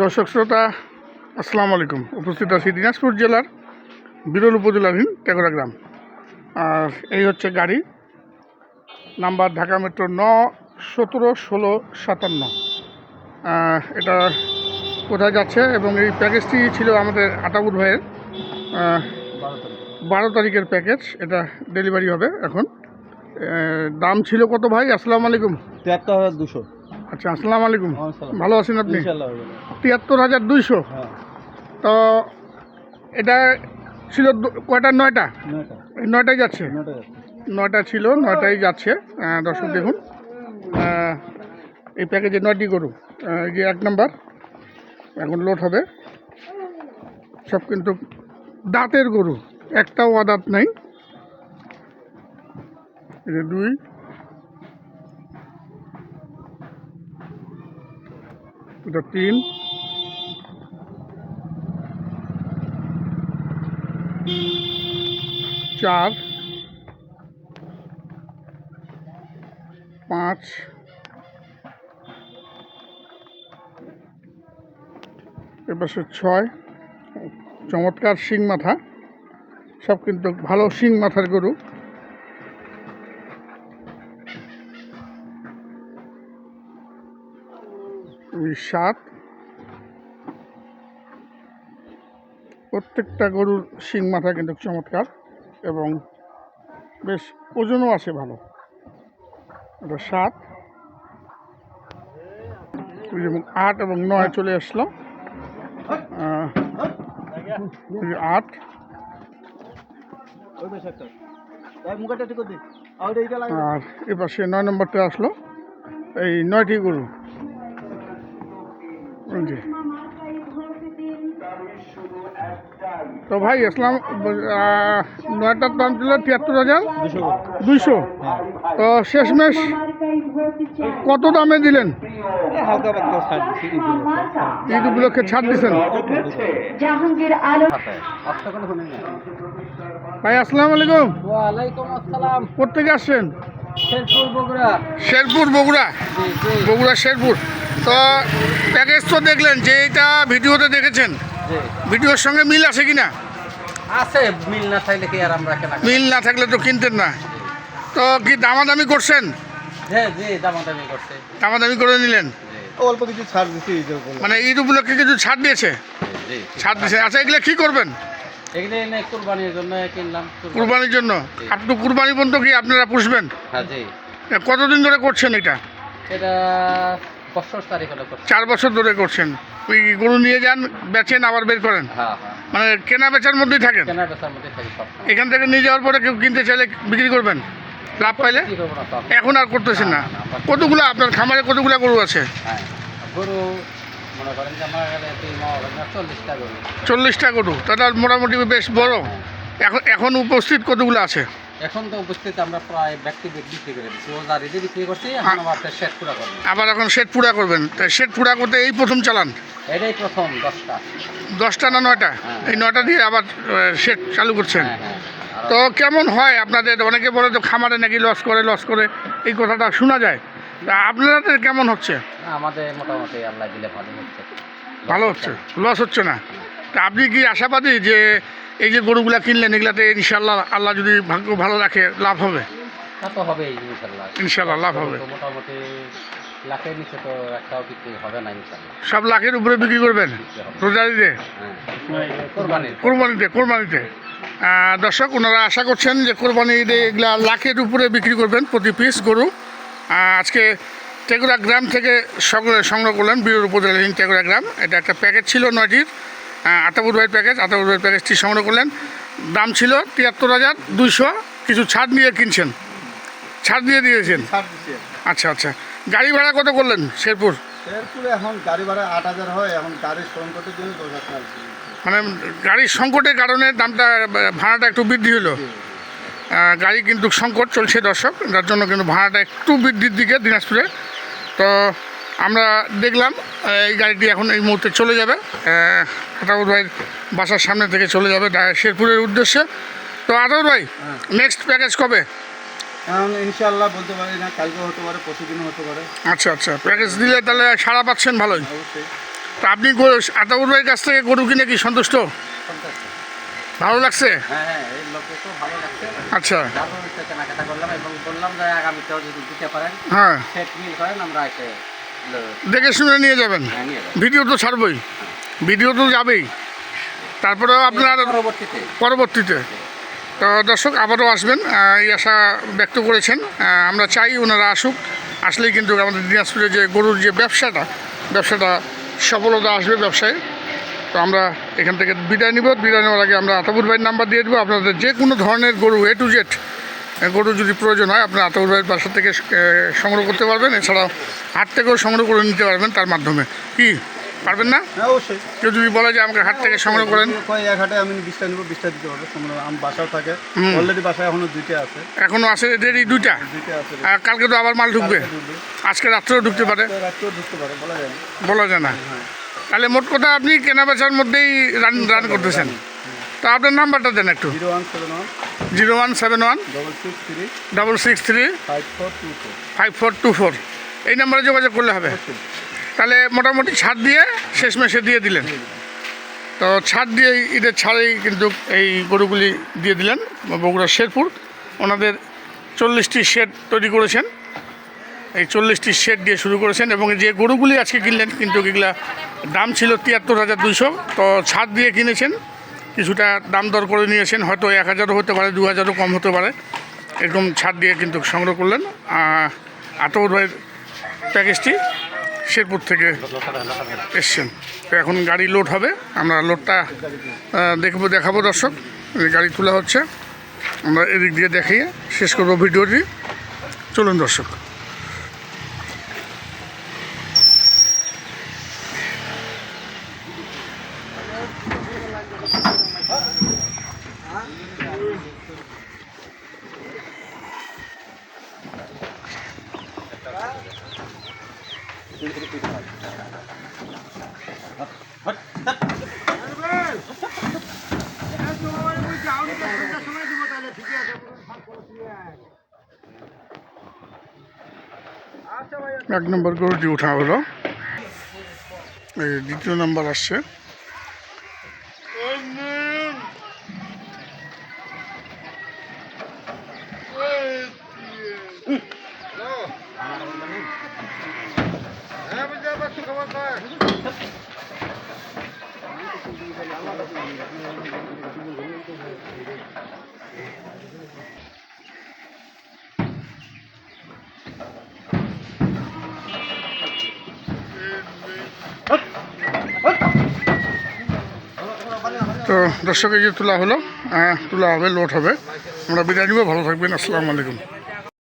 দর্শক শ্রোতা, আসসালামু আলাইকুম। উপস্থিত আছি দিনাজপুর জেলার বিরল উপজেলাধীন টেকরা গ্রাম। আর এই হচ্ছে গাড়ি, নাম্বার ঢাকা মেট্রো ন সতেরো, ষোলো, সাতান্ন। এটা কোথায় যাচ্ছে এবং এই প্যাকেজটি ছিল আমাদের আটাবুর ভাইয়ের বারো তারিখের প্যাকেজ। এটা ডেলিভারি হবে এখন। দাম ছিল কত ভাই? আসসালামু আলাইকুম। তিয়াত্তর হাজার দুশো। আচ্ছা আসসালামু আলাইকুম। ভালো আছেন আপনি? তিয়াত্তর হাজার দুইশো। হ্যাঁ। তো এটা ছিল কয়টা? নয়টা? নয়টা। এই নয়টাই যাচ্ছে? নয়টা ছিল নয়টাই যাচ্ছে। দর্শক দেখুন। এই প্যাকেজে নয়টি গরু। এই যে এক নাম্বার এখন লোড হবে। সব কিন্তু দাঁতের গরু। একটাও আদাত নাই। দুই এটা তিন চার পাঁচ এপাশে ছয়। চমৎকার শিং মাথা। সব কিন্তু ভালো শিং মাথার গরু। সাত। প্রত্যেকটা গরুর শিং মাথা কিন্তু চমৎকার এবং বেশ ওজনও আছে ভালো। এটা সাত। যেমন আট এবং নয় চলে আসলো। আট। আর আর এপাশে নয় নম্বরটা আসলো। এই নয়টি গরু। তো ভাই আসলাম আহ, নয়টার দাম ছিল তিয়াত্তর হাজার? দুশো দুইশো। তো শেষমেশ কত দামে দিলেন? ঈদ উপলক্ষে ছাড় দিচ্ছেন ভাই আসসালামু আলাইকুম। কোথেকে আসছেন? শেরপুর বগুড়া। বগুড়া? শেরপুর। তো প্যাকেজ তো দেখলেন যে এটা ভিডিওতে দেখেছেন। ভিডিওর সঙ্গে মিল আছে কিনা? আছে মিল না থাকলে কি আর আমরা কেনা মিল না থাকলে তো কিনতেন না। তো কি দামাদামি করছেন? দামাদামি করে নিলেন? অল্প কিছু ছাড় মানে ঈদ উপলক্ষে কিছু ছাড় দিয়েছে? ছাড় দিয়েছে। আচ্ছা এগুলো কি করবেন? এগুলো এনে কুরবানির জন্য কিনলাম কুরবানি- কুরবানির জন্য? আপনি কুরবানি পর্যন্ত কি আপনারা পুষবেন? হ্যাঁ জি। কতদিন ধরে করছেন এটা? এটা বছর তারিখ হলে চার বছর ধরে করছেন। ওই গরু নিয়ে যান বেচেন আবার বের করেন? হ্যাঁ হ্যাঁ। মানে কেনা বেচার মধ্যেই থাকেন? বেচার থাকি এখান থেকে নিয়ে যাওয়ার পরে কেউ কিনতে চাইলে বিক্রি করবেন? লাভ পাইলে? এখন আর করতেছেন না। কতগুলো আপনার খামারে কতগুলো গরু আছে? হ্যাঁ গরু মনে করেন যে আমার চল্লিশটা গরু। চল্লিশটা গরু তাহলে মোটামুটি বেশ বড়। এখন এখন উপস্থিত কতগুলো আছে? এখন তো উপস্থিত আমরা প্রায় ব্যক্তি বিক্রি করে দিচ্ছি। ও বিক্রি করছি এখন আবার পুরা করব। আবার এখন শেড পুরা করবেন। শেড পুরা করতে এই প্রথম চালান? এটাই প্রথম দশটা। দশটা না নয়টা? হ্যাঁ। এই নয়টা দিয়ে আবার শেড চালু করছেন? হ্যাঁ হ্যাঁ। তো কেমন হয় আপনাদের? অনেকে বলে তো খামারে নাকি লস করে লস করে। এই কথাটা শোনা যায়। আপনাদের কেমন হচ্ছে? আমাদের মোটামুটি আল্লাহ দিলে ভালো হচ্ছে। ভালো হচ্ছে? লস হচ্ছে না? তা আপনি কি আশাবাদী যে এই যে গরুগুলা কিনলেন এগুলাতে ইনশাল্লাহ আল্লাহ যদি ভাগ্য ভালো রাখে লাভ হবে? তা তো হবেই ইনশাল্লাহ ইনশাল্লাহ লাভ হবে। তো মোটামুটি লাখের নিচে তো একটাও বিক্রি হবে না ইনশাল্লাহ সব লাখের উপরে বিক্রি করবেন? রোজারিতে? হ্যাঁ। কোরবানিতে কোরবানিতে। দর্শক ওনারা আশা করছেন যে কোরবানি ঈদে এগুলা লাখের উপরে বিক্রি করবেন প্রতি পিস গরু। আজকে টেগুরা গ্রাম থেকে সংগ্রহ করলেন বীর উপজেলাধীন টেগুরা গ্রাম। এটা একটা প্যাকেজ ছিল নয়টির আতাবুর ভাইয়ের প্যাকেজ। আতাবুর ভাইয়ের প্যাকেজটি সংগ্রহ করলেন। দাম ছিল তিয়াত্তর হাজার দুইশো। কিছু ছাড় নিয়ে কিনছেন। ছাড় দিয়ে দিয়েছেন? আচ্ছা আচ্ছা। গাড়ি ভাড়া কত করলেন শেরপুর? শেরপুরে এখন গাড়ি ভাড়া আট হাজার হয়। এখন গাড়ির সংকটের জন্য দশ হাজার মানে গাড়ির সংকটের কারণে দামটা ভাড়াটা একটু বৃদ্ধি হলো। গাড়ি কিন্তু সংকট চলছে দর্শক যার জন্য কিন্তু ভাড়াটা একটু বৃদ্ধির দিকে দিনাজপুরে। তো আমরা দেখলাম এই গাড়িটি এখন এই মুহূর্তে চলে যাবে। আটাউর ভাইয়ের বাসার সামনে থেকে চলে যাবে শেরপুরের উদ্দেশ্যে। তো আটাউর ভাই নেক্সট প্যাকেজ কবে? ইনশাল্লাহ বলতে পারি না কালকে হতে পারে পরশুদিনও হতে পারে। আচ্ছা আচ্ছা প্যাকেজ দিলে তাহলে সাড়া পাচ্ছেন ভালোই। অবশ্যই। তা আপনি আতাউর ভাইয়ের কাছ থেকে গরু কিনে কি সন্তুষ্ট। ভালো লাগছে? আচ্ছা। হ্যাঁ। দেখে শুনে নিয়ে যাবেন। হ্যাঁ, নিয়ে যাব। ভিডিও তো ছাড়বই। ভিডিও তো যাবেই। তারপরেও আপনার পরবর্তীতে। পরবর্তীতে। তো দর্শক আবারও আসবেন। এই আশা ব্যক্ত করেছেন। আমরা চাই ওনারা আসুক। আসলেই কিন্তু আমাদের দিনাজপুরে যে গরুর যে ব্যবসাটা ব্যবসাটা সফলতা আসবে ব্যবসায়। তো আমরা এখান থেকে বিদায় নিব। বিদায় নেওয়ার আগে আমরা আতাবুর ভাইয়ের নাম্বার দিয়ে দেবো। আপনাদের যে কোনো ধরনের গরু এ টু জেড গরু যদি প্রয়োজন হয় আপনার আতাবুর ভাইয়ের বাসা থেকে সংগ্রহ করতে পারবেন। এছাড়াও হাট থেকেও সংগ্রহ করে নিতে পারবেন তার মাধ্যমে। কি? পারবেন না? হ্যাঁ অবশ্যই। কেউ যদি বলে যে আমাকে হাট থেকে সংগ্রহ করেন। এক হাটে আমি বিশটা নিবো বিশটা দিতে পারব। আমার বাসাও থাকে। অলরেডি বাসায় এখনও দুইটা আছে। এখনও আছে এই দুইটা? দুইটা আছে। আর কালকে তো আবার মাল ঢুকবে। আজকে রাত্রেও ঢুকতে পারে? রাত্রেও ঢুকতে পারে বলা যায় না। বলা যায় না। তাহলে মোট কথা আপনি কেনা বেচার মধ্যেই রান রান করতেছেন। তো আপনার নাম্বারটা দেন একটু। Zero one seven one double six three double six three five four two four five four two four এই নাম্বারে যোগাযোগ করলে হবে। তাহলে মোটামুটি ছাড় দিয়ে শেষ মেশে দিয়ে দিলেন। তো ছাড় দিয়ে ঈদের ছাড়েই কিন্তু এই গরুগুলি দিয়ে দিলেন। বগুড়া শেরপুর। ওনাদের চল্লিশটি শেড তৈরি করেছেন। এই চল্লিশটি শেড দিয়ে শুরু করেছেন এবং যে গরুগুলি আজকে কিনলেন কিন্তু এগুলা দাম ছিল তিয়াত্তর হাজার দুইশো। তো ছাদ দিয়ে কিনেছেন, কিছুটা দাম দর করে নিয়েছেন, হয়তো এক হাজারও হতে পারে, দু হাজারও কম হতে পারে। এরকম ছাড় দিয়ে কিন্তু সংগ্রহ করলেন। আতর প্যাকেজটি শেরপুর থেকে এসছেন। তো এখন গাড়ি লোড হবে, আমরা লোডটা দেখব, দেখাবো দর্শক। গাড়ি তোলা হচ্ছে, আমরা এদিক দিয়ে দেখিয়ে শেষ করব ভিডিওটি। চলুন দর্শক। এক নম্বর গরুটি উঠা হলো। দ্বিতীয় নাম্বার আসছে। তো দর্শক এই যে তোলা হলো আহ, তোলা হবে লোড হবে। আমরা বিদায় নিব ভালো থাকবেন আসসালামু আলাইকুম।